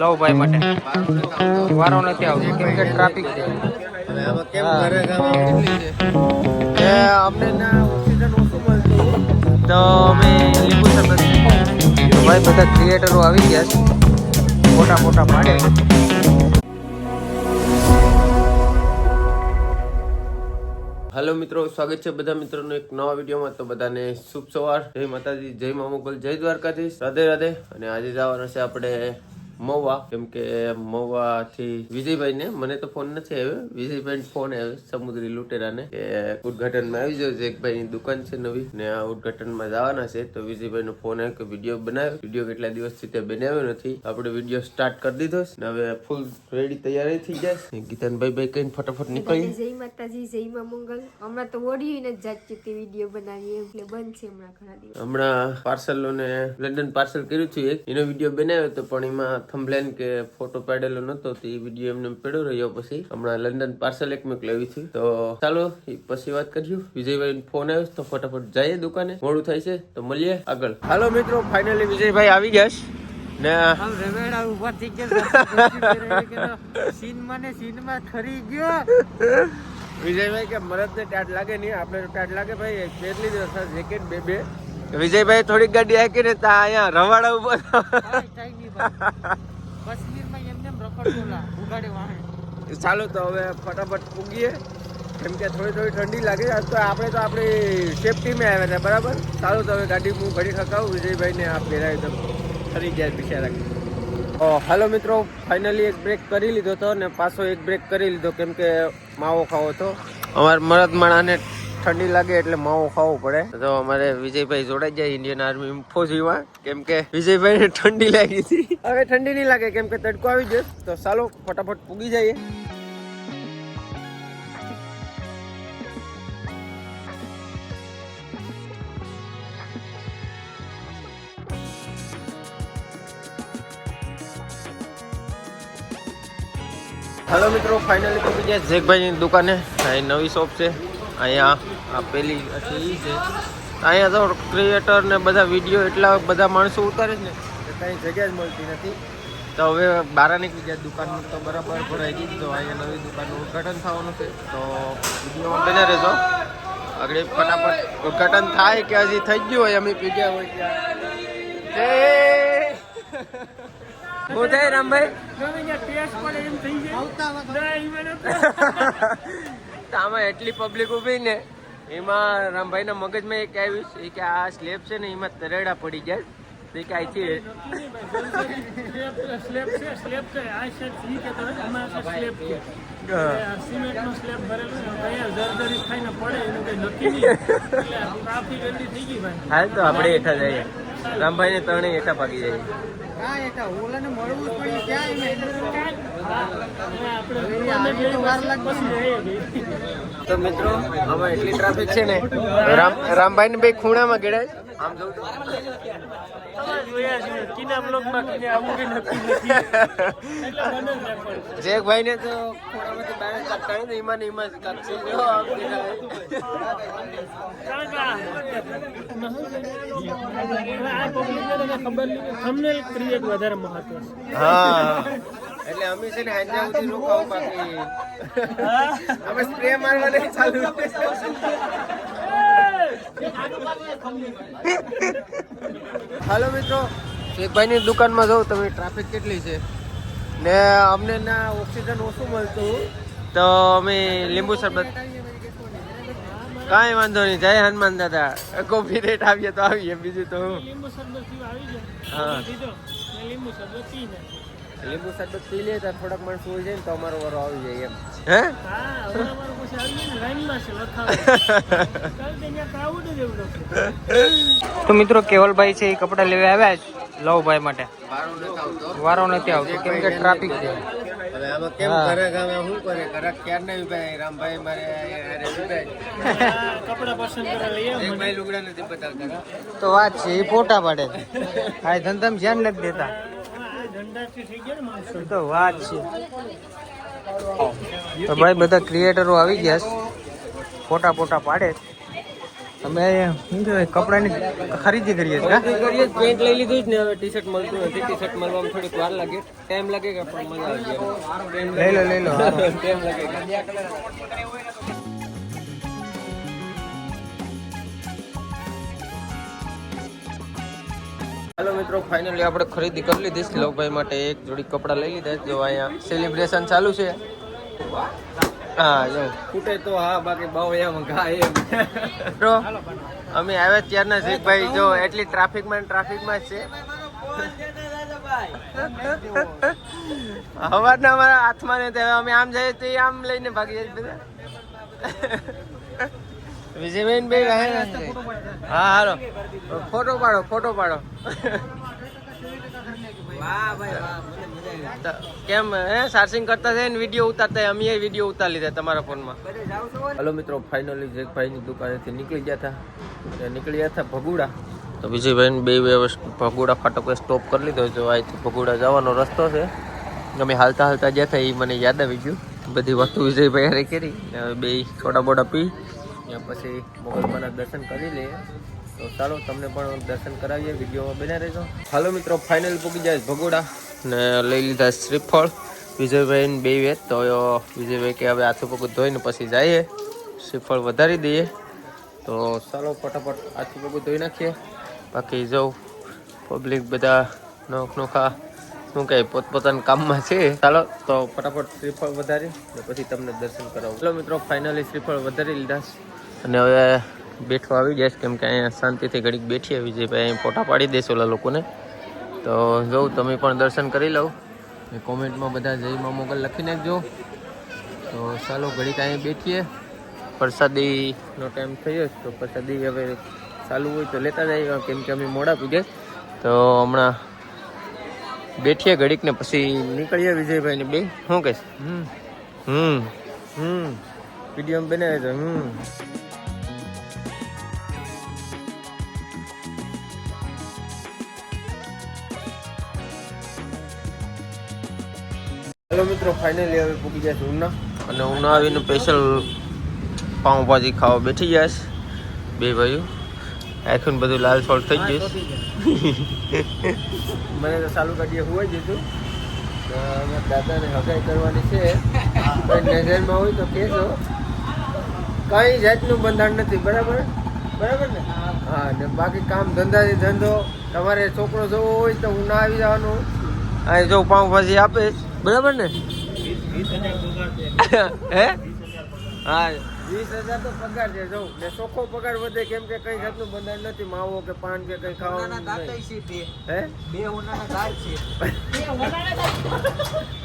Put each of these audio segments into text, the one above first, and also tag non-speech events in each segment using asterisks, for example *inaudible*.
લવ ભાઈ માટે. વારો નથી આવતો. કેમ કે ટ્રાફિક છે. હવે આમાં કેમ હા. ઘરે ગામ કેટલી છે? કે અમને ના ઓક્સિજન ઓછું મળતું. તો અમે ભાઈ બધા ક્રિએટરો આવી ગયા છે. મોટા મોટા પાડે. હેલો મિત્રો સ્વાગત છે બધા મિત્રોનો એક નવા વિડીયોમાં. તો બધાને શુભ સવાર. જય માતાજી જય મા મોગલ જય દ્વારકાધીશ. રાધે રાધે. અને આજે જવાના છે આપણે મહુવા કેમ કે મહુવા થી વિજયભાઈ ને મને તો ફોન નથી આવ્યો. વિજયભાઈ ફોન આવ્યો સમુદ્રી લુટેરાને કે ઉદઘાટનમાં આવી જજો એક ભાઈની દુકાન છે નવી ને આ ઉદઘાટનમાં જવાના છે. તો વિજયભાઈ નો ફોન આવ્યો કે વીડિયો બનાવ્યો. વીડિયો કેટલા દિવસથી તે બનાવ્યો નથી. આપણે વીડિયો સ્ટાર્ટ કરી દીધો છે. ને હવે ફૂલ રેડી તૈયારી થઈ જાય ગીતાનભાઈ ભાઈ કઈ ફટાફટ નીકળી. જય માતાજી જય માં મંગલ. હમણાં તો ઓડિયું ને જ જાત વીડિયો બનાવીએ. એટલે છે હમણાં ઘણા દિવસ. હમણાં પાર્સલ ને લંડન પાર્સલ કર્યું છે એક. એનો વીડિયો બનાવ્યો તો પણ એમાં થંભલેન કે ફોટો પાડેલો નતો તો એ વીડિયો એમને પડ્યો રહ્યો પછી. હમણાં લંડન પાર્સલ એક મેં લેવી હતી. તો ચાલો પછી વાત કરજો વિજયભાઈ ફોન આવ્યો તો ફટાફટ જઈએ દુકાને. મોડું થાય છે તો મળીએ આગળ. હાલો મિત્રો ફાઇનલી વિજયભાઈ આવી ગયા ને રવેડા ઊભા થઈ ગયા સીનમાં ને સીનમાં ખરી ગયો. વિજયભાઈ કે મરદ ને ટાટ લાગે નહીં. આપણે ટાટ લાગે ભાઈ. પહેરલી જ જેકેટ બે બે. વિજયભાઈ થોડીક ગાડી હાકી ને ત્યાં અહીંયા રવાડા ઉપર ચાલો તો હવે ફટાફટ પૂગીએ કેમ કે થોડી થોડી ઠંડી લાગે છે. તો આપણે તો આપણી સેફટીમાં આવ્યા હતા બરાબર? ચાલો તો હવે ગાડી હું ઘડી ખકાવું વિજયભાઈને આ પહેરાવી દઉં ફરી જાય બિચારા. ઓ હાલો મિત્રો ફાઇનલી એક બ્રેક કરી લીધો હતો ને પાછો એક બ્રેક કરી લીધો કેમ કે માવો ખાવો હતો. અમારે મરદ માણાને ઠંડી લાગે એટલે માવો ખાવો પડે. તો અમારે વિજયભાઈ જોડાઈ જાય ઇન્ડિયન આર્મી ફોજીમાં કેમ કે વિજયભાઈને ઠંડી લાગી હતી. હવે ઠંડી નહીં લાગે કેમ કે તડકો આવી જશે તો ચાલો ફટાફટ પૂગી જઈએ. હેલો મિત્રો ફાઇનલી પહોંચી ગયા જેકભાઈની દુકાને. અહીં નવી શોપ છે. અહીંયા આ પેલી પછી એ છે અહીંયા તો ક્રિએટર ને બધા વીડિયો એટલા બધા માણસો ઉતારે છે ને કે કંઈ જગ્યા જ મળતી નથી. તો હવે બહાર નીકળી જાય દુકાન તો બરાબર ભરાઈ ગઈ તો અહીંયા નવી દુકાનનું ઉદ્ઘાટન થવાનું છે. તો વિડીયોમાં બને રહેજો. આગળ ફટાફટ ઉદ્ઘાટન થાય કે હજી થઈ ગયું હોય અમે પી ગયા હોય ત્યાં. હું થાય રામભાઈ. *laughs* આમાં એટલી પબ્લિક ઊભી ને એમાં રામભાઈના મગજમાં એક આવ્યું છે કે આ સ્લેબ છે ને એમાં તરેડા પડી જાય. તો એ કે અહીંથી છે હાલ તો આપણે હેઠા જઈએ. રામભાઈ ને ત્રણેય એટા ભાગી જઈએ હા એટા ઓલાને મળવું જ પડ્યું ક્યાં આપણે વાર લાગે તો મિત્રો હવે એટલી ટ્રાફિક છે ને. રામ રામભાઈ ને બે ખૂણામાં ગેડાય. આમ જોઉં તો જોયા છે કિના બ્લોકમાં કિને આવું કે નક્કી નથી એટલે મને જ રાખવાનું જેકભાઈ ને તો ખૂણામાંથી થંબનેલ ક્રિએટ વધારે મહત્વ છે. હા. એટલે અમે છે ને હાંજ્યા સુધી રોકાવું બાકી. અમે સ્પ્રે મારવાને ચાલુ હાલો મિત્રો શેખભાઈ ની દુકાનમાં જાઉં તમે ટ્રાફિક કેટલી છે? ને અમને ના ઓક્સિજન ઓછું મળતું તો અમે લીંબુ શરબત કાંઈ વાંધો નહીં. જય હનુમાન દાદા. કોફી રેટ આવીએ તો આવીએ. બીજું તો લીંબુ શરબત પીવા આવી જાય હા. લીંબુ શરબત પી લે. તો થોડાક માણસ હોય જાય ને તો અમારો વારો આવી જાય એમ. હે તે જ મિત્રો કેવલભાઈ છે એ કપડા લેવા આવ્યા છે લવભાઈ માટે. વારો નથી આવતો. વારો નથી આવતો. કેમ કે ટ્રાફિક છે. હવે કેમ. ઘરે ગામે શું કરે? ઘરે ક્યારે નહીં ભાઈ રામભાઈ મારે કપડા પસંદ કરવા લઈએ એક ભાઈ લુગડા નથી બતાવતા તો વાત છે એ ફોટા પાડે આ ધંધામાં ધ્યાન નથી દેતા. તો વાત છે. તો ભાઈ બધા ક્રિએટરો આવી ગયા છે. ફોટા ફોટા પાડે. અમે શું કહેવાય કપડાની ખરીદી કરીએ છીએ કરીએ પેન્ટ લઈ લીધું જ ને હવે ટી શર્ટ મળતું નથી ટી શર્ટ મળવામાં થોડીક વાર લાગે. ટાઈમ લાગે કે પણ મજા આવી જાય લઈ લો લઈ લો ટાઈમ લાગે હાલો મિત્રો ફાઇનલી આપણે ખરીદી કરી લીધી. છે લોકભાઈ માટે એક જોડી કપડાં લઈ લીધા જો અહીંયા સેલિબ્રેશન ચાલુ છે. હા જો. ફૂટે તો હા બાકી બહુ એમ ગાય એમ. તો અમે આવ્યા ત્યારના શેખભાઈ જો એટલી ટ્રાફિકમાં ટ્રાફિકમાં જ છે. હવારના અમારા હાથમાં ને હવે અમે આમ જઈએ તો આમ લઈને ભાગી જાય બધા. વિજયબેન ભાઈ રહે હા હાલો. ફોટો પાડો ફોટો પાડો. કેમ, હે? સાર્સિંગ કરતા થઈને વીડિયો ઉતારતા અમે વીડિયો ઉતારી લીધા તમારા ફોનમાં. હલો મિત્રો ફાઇનલી જેકભાઈની દુકાનેથી નીકળી ગયા હતા નીકળી ગયા હતા ભગુડા. તો વિજયભાઈને બે બે ભગુડા ફાટકે સ્ટોપ કરી લીધો જો અહીંથી ભગુડા જવાનો રસ્તો છે. અમે હાલતા હાલતા ગયા હતા એ મને યાદ આવી ગયું. બધી વસ્તુ વિજયભાઈ હારે કરી. બે થોડા બોડા પી. પછી મોગલમાના દર્શન કરી લઈએ. તો ચાલો તમને પણ દર્શન કરાવીએ, વિડીયોમાં બન્યા રહેજો. હાલો મિત્રો ફાઇનલ પૂકી જાય ભગોડા ને લઈ લીધા શ્રીફળ. વિજયભાઈ બે વેત, તો વિજયભાઈ કે હવે આથું પગું ધોઈને પછી જઈએ. શ્રીફળ વધારી દઈએ. તો ચાલો ફટાફટ આથું પગું ધોઈ નાખીએ. બાકી જવું પબ્લિક બધા નોખ નોખા, શું કહે, પોતપોતાના કામમાં છે. ચાલો, તો ફટાફટ શ્રીફળ વધારી ને પછી તમને દર્શન કરાવું. ચાલો મિત્રો ફાઇનલી શ્રીફળ વધારી લીધા અને હવે બેઠવા આવી જાય કેમ કે અહીંયા શાંતિથી ઘડીક બેઠીએ વિજયભાઈ અહીં ફોટા પાડી દેશો ઓલા લોકોને. તો જોઉં તમે પણ દર્શન કરી લઉં. એ કોમેન્ટમાં બધા જય મા મોગલ લખી નાખજો. તો ચાલો ઘડીક અહીં બેઠીએ. પ્રસાદીનો ટાઈમ થયો તો પ્રસાદી હવે ચાલુ હોય તો લેતા જઈએ કેમ કે અમે મોડા પૂજે. તો હમણાં બેઠીએ ઘડીક ને પછી નીકળીએ વિજયભાઈ ને બે. શું કહેશ? હમ. હમ. હમ. વીડિયો બનાવે છે હમ. હેલો મિત્રો ફાઇનલી હવે પૂકી જાય ઉના. અને ઉના આવીને સ્પેશિયલ પાઉંભાજી ખાવા બેઠી છે બે ભાઈઓ. આખું બધું લાલ સોળ થઈ ગયું મને તો ચાલુ કાઢીએ હોય જ તો અમારા દાદાને હગાઈ કરવાની છે. નજરમાં હોય તો કહેશો કઈ જાતનું બંધારણ નથી બરાબર? બરાબર ને? હા ને બાકી કામ ધંધાથી ધંધો. તમારે છોકરો જવો હોય તો હું ના આવી જવાનું. અહીં જો પાઉંભાજી આપે બરાબર ને? હે? હા. વીસ હજાર તો પગાર છે. જો ને ચોખ્ખો પગાર વધે કેમ કે કઈ જાતનું બંધારણ નથી માવો કે પાન કે કઈ ખાવાનું. હે?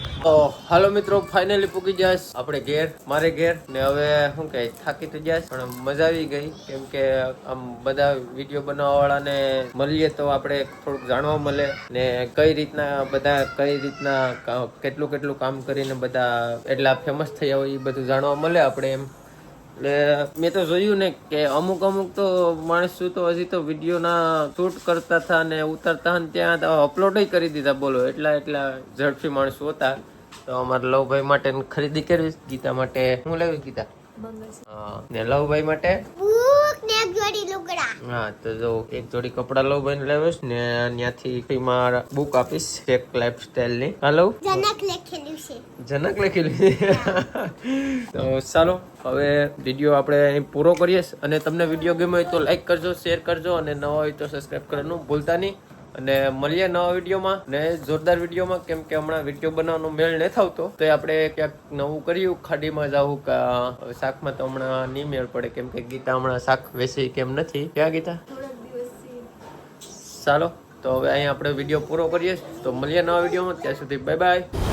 *laughs* તો હાલો મિત્રો ફાઇનલી પૂકી જાય આપણે ઘેર, મારે ઘેર, ને હવે શું કહે થાકી તો જાય પણ મજા આવી ગઈ. કેમ કે આમ બધા વીડિયો બનાવવા વાળાને મળીએ તો આપણે થોડુંક જાણવા મળે, ને કઈ રીતના બધા, કઈ રીતના કેટલું કેટલું કામ કરીને બધા એટલા ફેમસ થયા હોય એ બધું જાણવા મળે આપણે એમ. એટલે મેં તો જોયું ને કે અમુક અમુક તો માણસો તો હજી તો વિડીયોના શૂટ કરતા હતા ને ઉતરતા હતા ત્યાં અપલોડ કરી દીધા બોલો, એટલા એટલા ઝડપી માણસો હતા. તો અમારા લવભાઈ માટે ખરીદી કરવી ગીતા માટે. હું લેવી ગીતા? ને લવભાઈ માટે? હા તો જો એક જોડી કપડા લવભાઈ ને લેવીશ ને ત્યાંથી મારા બુક આપીશ એક લાઈફ સ્ટાઈલની હાલો જનક લખેલું છે. જનક લખેલી. તો ચાલો હવે વીડિયો આપણે અહીં પૂરો કરીએ અને તમને વીડિયો ગમ્યો હોય તો લાઈક કરજો શેર કરજો અને નવા હોય તો સબસ્ક્રાઈબ કરવાનું ભૂલતા નહીં. અને મળીએ નવા વિડીયોમાં. ને જોરદાર વિડીયોમાં, કેમ કે હમણાં વીડિયો બનાવવાનો મેળ નથી થતો તો આપણે ક્યાંક નવું કર્યું, ખાડીમાં જવું કે શાકમાં તો હમણાં નહીં મેળ પડે. કેમ કે ગીતા હમણાં શાક વેચી કેમ નથી. ક્યાં ગીતા? ચાલો, તો હવે અહીંયા આપણે વીડિયો પૂરો કરીએ. તો મળીએ નવા વિડીયોમાં. ત્યાં સુધી બાય બાય